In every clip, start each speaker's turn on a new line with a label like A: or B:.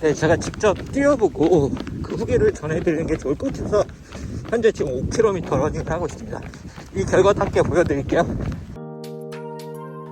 A: 네, 제가 직접 뛰어보고 그 후기를 전해드리는 게 좋을 것 같아서 현재 지금 5km 러닝을 하고 있습니다. 이 결과 함께 보여드릴게요.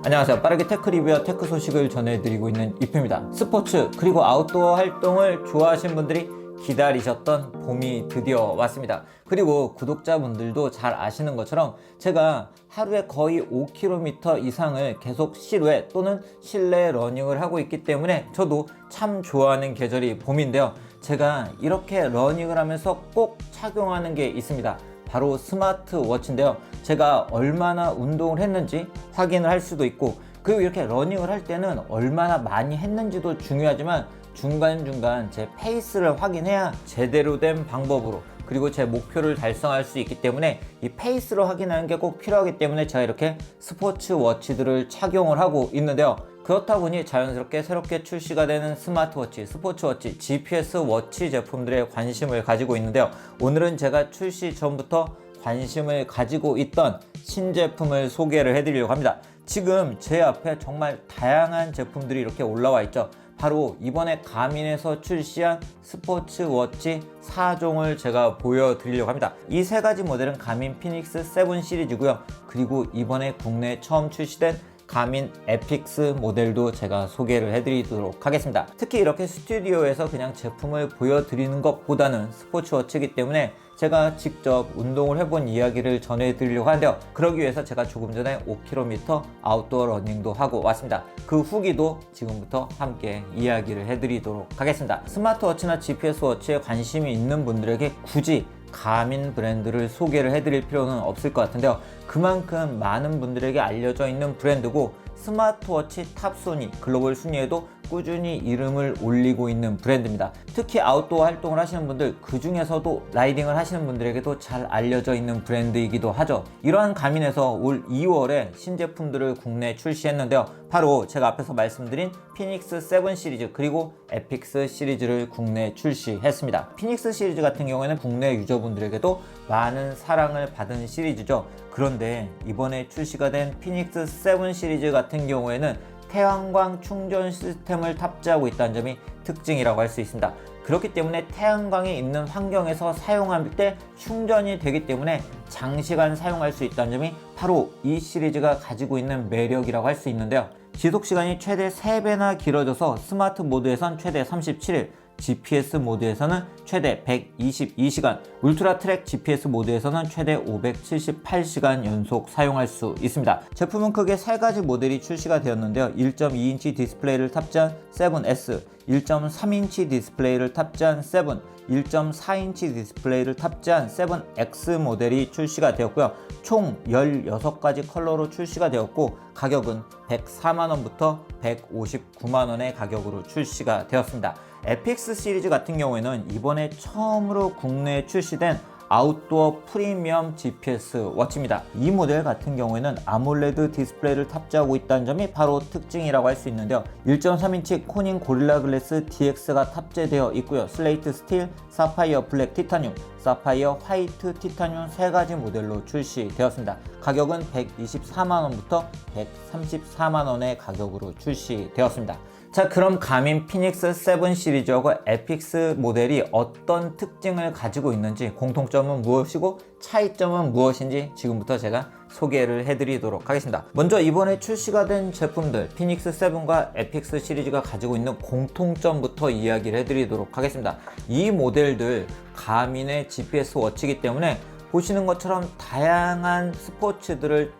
A: 안녕하세요. 빠르게 테크 리뷰와 테크 소식을 전해드리고 있는 이프입니다. 스포츠 그리고 아웃도어 활동을 좋아하시는 분들이 기다리셨던 봄이 드디어 왔습니다. 그리고 구독자분들도 잘 아시는 것처럼 제가 하루에 거의 5km 이상을 계속 실외 또는 실내 러닝을 하고 있기 때문에 저도 참 좋아하는 계절이 봄인데요. 제가 이렇게 러닝을 하면서 꼭 착용하는 게 있습니다. 바로 스마트워치인데요. 제가 얼마나 운동을 했는지 확인을 할 수도 있고 그리고 이렇게 러닝을 할 때는 얼마나 많이 했는지도 중요하지만 중간중간 제 페이스를 확인해야 제대로 된 방법으로 그리고 제 목표를 달성할 수 있기 때문에 이 페이스를 확인하는 게 꼭 필요하기 때문에 제가 이렇게 스포츠 워치들을 착용을 하고 있는데요. 그렇다 보니 자연스럽게 새롭게 출시가 되는 스마트워치, 스포츠워치, GPS 워치 제품들에 관심을 가지고 있는데요. 오늘은 제가 출시 전부터 관심을 가지고 있던 신제품을 소개를 해드리려고 합니다. 지금 제 앞에 정말 다양한 제품들이 이렇게 올라와 있죠. 바로 이번에 가민에서 출시한 스포츠 워치 4종을 제가 보여드리려고 합니다. 이 세 가지 모델은 가민 피닉스 7 시리즈고요. 그리고 이번에 국내에 처음 출시된 가민 에픽스 모델도 제가 소개를 해드리도록 하겠습니다. 특히 이렇게 스튜디오에서 그냥 제품을 보여드리는 것보다는 스포츠워치이기 때문에 제가 직접 운동을 해본 이야기를 전해드리려고 하는데요. 그러기 위해서 제가 조금 전에 5km 아웃도어 러닝도 하고 왔습니다. 그 후기도 지금부터 함께 이야기를 해드리도록 하겠습니다. 스마트워치나 GPS 워치에 관심이 있는 분들에게 굳이 가민 브랜드를 소개를 해드릴 필요는 없을 것 같은데요. 그만큼 많은 분들에게 알려져 있는 브랜드고 스마트워치 탑소니 글로벌 순위에도 꾸준히 이름을 올리고 있는 브랜드입니다. 특히 아웃도어 활동을 하시는 분들 그 중에서도 라이딩을 하시는 분들에게도 잘 알려져 있는 브랜드이기도 하죠. 이러한 가민에서 올 2월에 신제품들을 국내에 출시했는데요. 바로 제가 앞에서 말씀드린 피닉스 7 시리즈 그리고 에픽스 시리즈를 국내에 출시했습니다. 피닉스 시리즈 같은 경우에는 국내 유저분들에게도 많은 사랑을 받은 시리즈죠. 그런데 이번에 출시가 된 피닉스 7 시리즈 같은 경우에는 태양광 충전 시스템을 탑재하고 있다는 점이 특징이라고 할 수 있습니다. 그렇기 때문에 태양광이 있는 환경에서 사용할 때 충전이 되기 때문에 장시간 사용할 수 있다는 점이 바로 이 시리즈가 가지고 있는 매력이라고 할 수 있는데요. 지속 시간이 최대 3배나 길어져서 스마트 모드에선 최대 37일, GPS 모드에서는 최대 122시간, 울트라 트랙 GPS 모드에서는 최대 578시간 연속 사용할 수 있습니다. 제품은 크게 3가지 모델이 출시가 되었는데요. 1.2인치 디스플레이를 탑재한 7S, 1.3인치 디스플레이를 탑재한 7, 1.4인치 디스플레이를 탑재한 7X 모델이 출시가 되었고요. 총 16가지 컬러로 출시가 되었고 가격은 104만원부터 159만원의 가격으로 출시가 되었습니다. 에픽스 시리즈 같은 경우에는 이번에 처음으로 국내에 출시된 아웃도어 프리미엄 GPS 워치입니다. 이 모델 같은 경우에는 아몰레드 디스플레이를 탑재하고 있다는 점이 바로 특징이라고 할 수 있는데요. 1.3인치 코닝 고릴라 글래스 DX가 탑재되어 있고요. 슬레이트 스틸, 사파이어 블랙 티타늄, 사파이어 화이트 티타늄 세 가지 모델로 출시되었습니다. 가격은 124만 원부터 134만 원의 가격으로 출시되었습니다. 자 그럼 가민 피닉스 7 시리즈하고 에픽스 모델이 어떤 특징을 가지고 있는지 공통점은 무엇이고 차이점은 무엇인지 지금부터 제가 소개를 해드리도록 하겠습니다. 먼저 이번에 출시가 된 제품들 피닉스 7과 에픽스 시리즈가 가지고 있는 공통점부터 이야기를 해드리도록 하겠습니다. 이 모델들 가민의 GPS 워치이기 때문에 보시는 것처럼 다양한 스포츠들을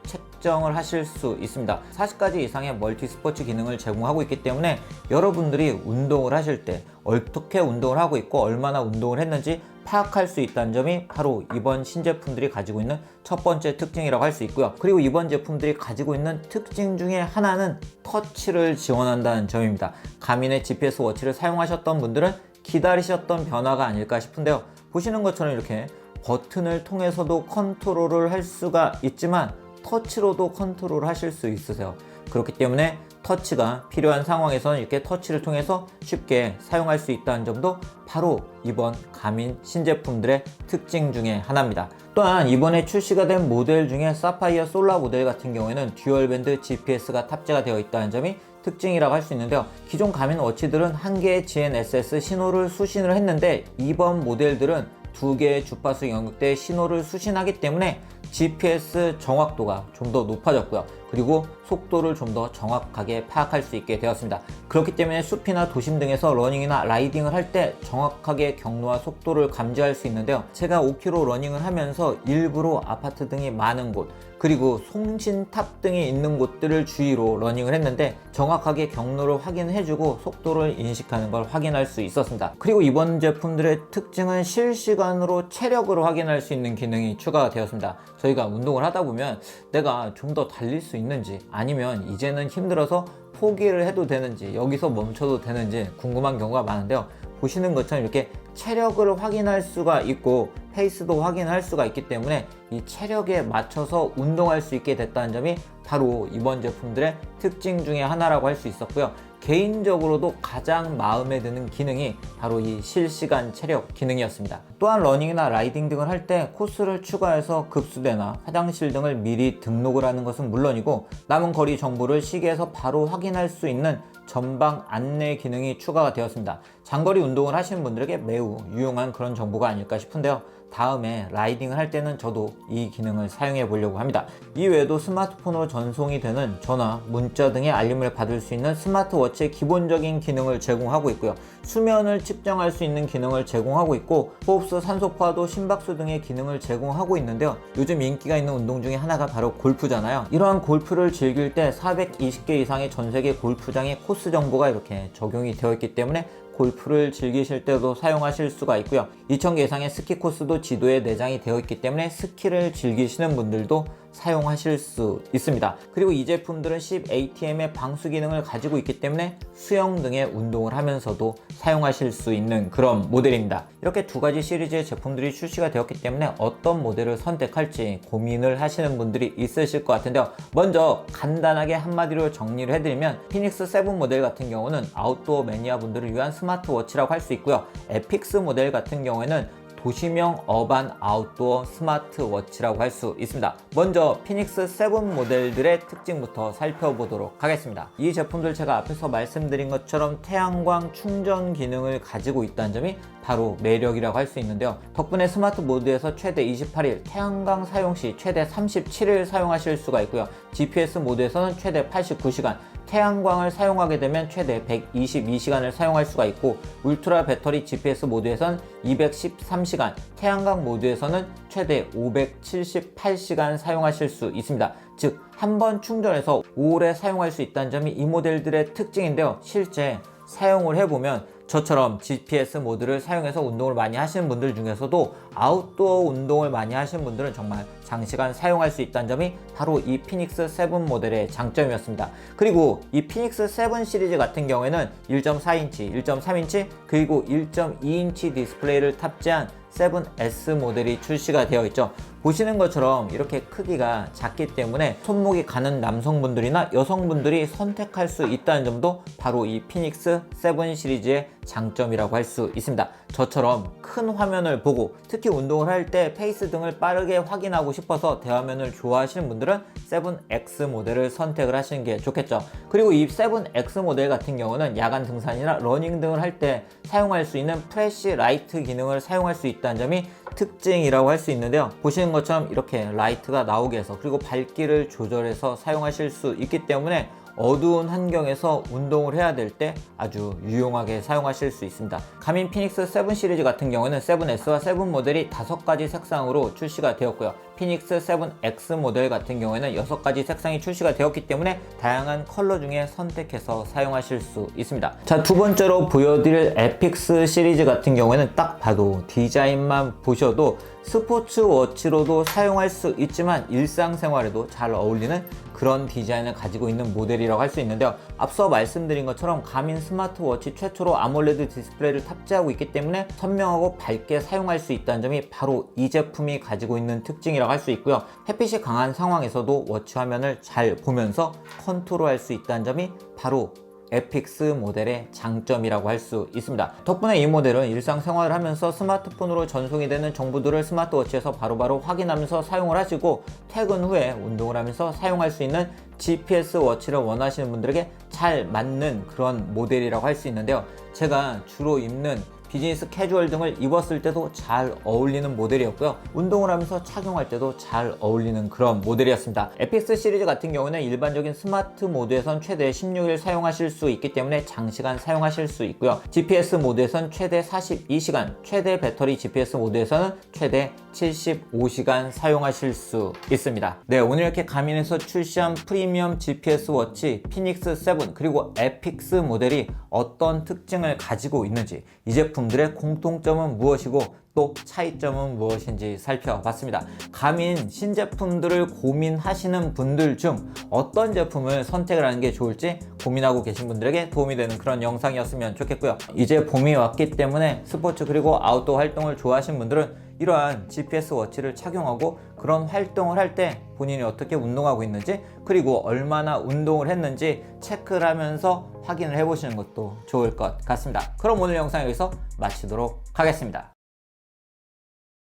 A: 책정을 하실 수 있습니다. 40가지 이상의 멀티 스포츠 기능을 제공하고 있기 때문에 여러분들이 운동을 하실 때 어떻게 운동을 하고 있고 얼마나 운동을 했는지 파악할 수 있다는 점이 바로 이번 신제품들이 가지고 있는 첫 번째 특징이라고 할 수 있고요. 그리고 이번 제품들이 가지고 있는 특징 중에 하나는 터치를 지원한다는 점입니다. 가민의 GPS 워치를 사용하셨던 분들은 기다리셨던 변화가 아닐까 싶은데요. 보시는 것처럼 이렇게 버튼을 통해서도 컨트롤을 할 수가 있지만 터치로도 컨트롤 하실 수 있으세요. 그렇기 때문에 터치가 필요한 상황에서는 이렇게 터치를 통해서 쉽게 사용할 수 있다는 점도 바로 이번 가민 신제품들의 특징 중에 하나입니다. 또한 이번에 출시가 된 모델 중에 사파이어 솔라 모델 같은 경우에는 듀얼밴드 GPS가 탑재가 되어 있다는 점이 특징이라고 할 수 있는데요. 기존 가민 워치들은 한 개의 GNSS 신호를 수신을 했는데 이번 모델들은 두 개의 주파수 영역대의 신호를 수신하기 때문에 GPS 정확도가 좀 더 높아졌고요. 그리고 속도를 좀 더 정확하게 파악할 수 있게 되었습니다. 그렇기 때문에 숲이나 도심 등에서 러닝이나 라이딩을 할 때 정확하게 경로와 속도를 감지할 수 있는데요. 제가 5km 러닝을 하면서 일부러 아파트 등이 많은 곳, 그리고 송신탑 등이 있는 곳들을 주위로 러닝을 했는데 정확하게 경로를 확인해주고 속도를 인식하는 걸 확인할 수 있었습니다. 그리고 이번 제품들의 특징은 실시간으로 체력을 확인할 수 있는 기능이 추가가 되었습니다. 저희가 운동을 하다 보면 내가 좀 더 달릴 수 있는 지 아니면 이제는 힘들어서 포기를 해도 되는지 여기서 멈춰도 되는지 궁금한 경우가 많은데요. 보시는 것처럼 이렇게 체력을 확인할 수가 있고 페이스도 확인할 수가 있기 때문에 이 체력에 맞춰서 운동할 수 있게 됐다는 점이 바로 이번 제품들의 특징 중에 하나라고 할 수 있었고요. 개인적으로도 가장 마음에 드는 기능이 바로 이 실시간 체력 기능이었습니다. 또한 러닝이나 라이딩 등을 할 때 코스를 추가해서 급수대나 화장실 등을 미리 등록을 하는 것은 물론이고 남은 거리 정보를 시계에서 바로 확인할 수 있는 전방 안내 기능이 추가가 되었습니다. 장거리 운동을 하시는 분들에게 매우 유용한 그런 정보가 아닐까 싶은데요. 다음에 라이딩을 할 때는 저도 이 기능을 사용해 보려고 합니다. 이외에도 스마트폰으로 전송이 되는 전화, 문자 등의 알림을 받을 수 있는 스마트워치의 기본적인 기능을 제공하고 있고요. 수면을 측정할 수 있는 기능을 제공하고 있고 호흡수, 산소포화도, 심박수 등의 기능을 제공하고 있는데요. 요즘 인기가 있는 운동 중에 하나가 바로 골프잖아요. 이러한 골프를 즐길 때 420개 이상의 전 세계 골프장의 코스 정보가 이렇게 적용이 되어 있기 때문에 골프를 즐기실 때도 사용하실 수가 있고요. 2,000개 이상의 스키 코스도 지도에 내장이 되어 있기 때문에 스키를 즐기시는 분들도 사용하실 수 있습니다. 그리고 이 제품들은 10 ATM의 방수 기능을 가지고 있기 때문에 수영 등의 운동을 하면서도 사용하실 수 있는 그런 모델입니다. 이렇게 두 가지 시리즈의 제품들이 출시가 되었기 때문에 어떤 모델을 선택할지 고민을 하시는 분들이 있으실 것 같은데요. 먼저 간단하게 한마디로 정리를 해드리면 피닉스 7 모델 같은 경우는 아웃도어 매니아 분들을 위한 스마트워치라고 할 수 있고요. 에픽스 모델 같은 경우에는 도시명 어반 아웃도어 스마트워치라고 할 수 있습니다. 먼저 피닉스 7 모델들의 특징부터 살펴보도록 하겠습니다. 이 제품들 제가 앞에서 말씀드린 것처럼 태양광 충전 기능을 가지고 있다는 점이 바로 매력이라고 할 수 있는데요. 덕분에 스마트 모드에서 최대 28일, 태양광 사용 시 최대 37일 사용하실 수가 있고요. GPS 모드에서는 최대 89시간, 태양광을 사용하게 되면 최대 122시간을 사용할 수가 있고 울트라 배터리 GPS 모드에선 213시간, 태양광 모드에서는 최대 578시간 사용하실 수 있습니다. 즉, 한 번 충전해서 오래 사용할 수 있다는 점이 이 모델들의 특징인데요. 실제 사용을 해보면 저처럼 GPS 모드를 사용해서 운동을 많이 하시는 분들 중에서도 아웃도어 운동을 많이 하시는 분들은 정말 장시간 사용할 수 있다는 점이 바로 이 피닉스 7 모델의 장점이었습니다. 그리고 이 피닉스 7 시리즈 같은 경우에는 1.4인치, 1.3인치, 그리고 1.2인치 디스플레이를 탑재한 7S 모델이 출시가 되어 있죠. 보시는 것처럼 이렇게 크기가 작기 때문에 손목이 가는 남성분들이나 여성분들이 선택할 수 있다는 점도 바로 이 피닉스 7 시리즈의 장점이라고 할 수 있습니다. 저처럼 큰 화면을 보고 특히 운동을 할 때 페이스 등을 빠르게 확인하고 싶어서 대화면을 좋아하시는 분들은 7X 모델을 선택을 하시는 게 좋겠죠. 그리고 이 7X 모델 같은 경우는 야간 등산이나 러닝 등을 할 때 사용할 수 있는 프레시 라이트 기능을 사용할 수 있다는 점이 특징이라고 할 수 있는데요. 보시는 것처럼 이렇게 라이트가 나오게 해서 그리고 밝기를 조절해서 사용하실 수 있기 때문에 어두운 환경에서 운동을 해야 될 때 아주 유용하게 사용하실 수 있습니다. 가민 피닉스 7 시리즈 같은 경우는 7S와 7 모델이 5가지 색상으로 출시가 되었고요. 피닉스 7X 모델 같은 경우에는 6가지 색상이 출시가 되었기 때문에 다양한 컬러 중에 선택해서 사용하실 수 있습니다. 자, 두 번째로 보여드릴 에픽스 시리즈 같은 경우에는 딱 봐도 디자인만 보셔도 스포츠 워치로도 사용할 수 있지만 일상생활에도 잘 어울리는 그런 디자인을 가지고 있는 모델이라고 할 수 있는데요. 앞서 말씀드린 것처럼 가민 스마트워치 최초로 아몰레드 디스플레이를 탑재하고 있기 때문에 선명하고 밝게 사용할 수 있다는 점이 바로 이 제품이 가지고 있는 특징이 라고 할 수 있고요. 햇빛이 강한 상황에서도 워치 화면을 잘 보면서 컨트롤할 수 있다는 점이 바로 에픽스 모델의 장점이라고 할 수 있습니다. 덕분에 이 모델은 일상생활을 하면서 스마트폰으로 전송이 되는 정보들을 스마트워치에서 바로바로 확인하면서 사용을 하시고 퇴근 후에 운동을 하면서 사용할 수 있는 GPS 워치를 원하시는 분들에게 잘 맞는 그런 모델이라고 할 수 있는데요. 제가 주로 입는 비즈니스 캐주얼 등을 입었을 때도 잘 어울리는 모델이었고요. 운동을 하면서 착용할 때도 잘 어울리는 그런 모델이었습니다. 에픽스 시리즈 같은 경우는 일반적인 스마트 모드에선 최대 16일 사용하실 수 있기 때문에 장시간 사용하실 수 있고요. GPS 모드에선 최대 42시간, 최대 배터리 GPS 모드에서는 최대 75시간 사용하실 수 있습니다. 네, 오늘 이렇게 가민에서 출시한 프리미엄 GPS 워치 피닉스 7 그리고 에픽스 모델이 어떤 특징을 가지고 있는지 이 제품들의 공통점은 무엇이고 또 차이점은 무엇인지 살펴봤습니다. 가민 신제품들을 고민하시는 분들 중 어떤 제품을 선택을 하는 게 좋을지 고민하고 계신 분들에게 도움이 되는 그런 영상이었으면 좋겠고요. 이제 봄이 왔기 때문에 스포츠 그리고 아웃도어 활동을 좋아하시는 분들은 이러한 GPS 워치를 착용하고 그런 활동을 할 때 본인이 어떻게 운동하고 있는지 그리고 얼마나 운동을 했는지 체크를 하면서 확인을 해보시는 것도 좋을 것 같습니다. 그럼 오늘 영상 여기서 마치도록 하겠습니다.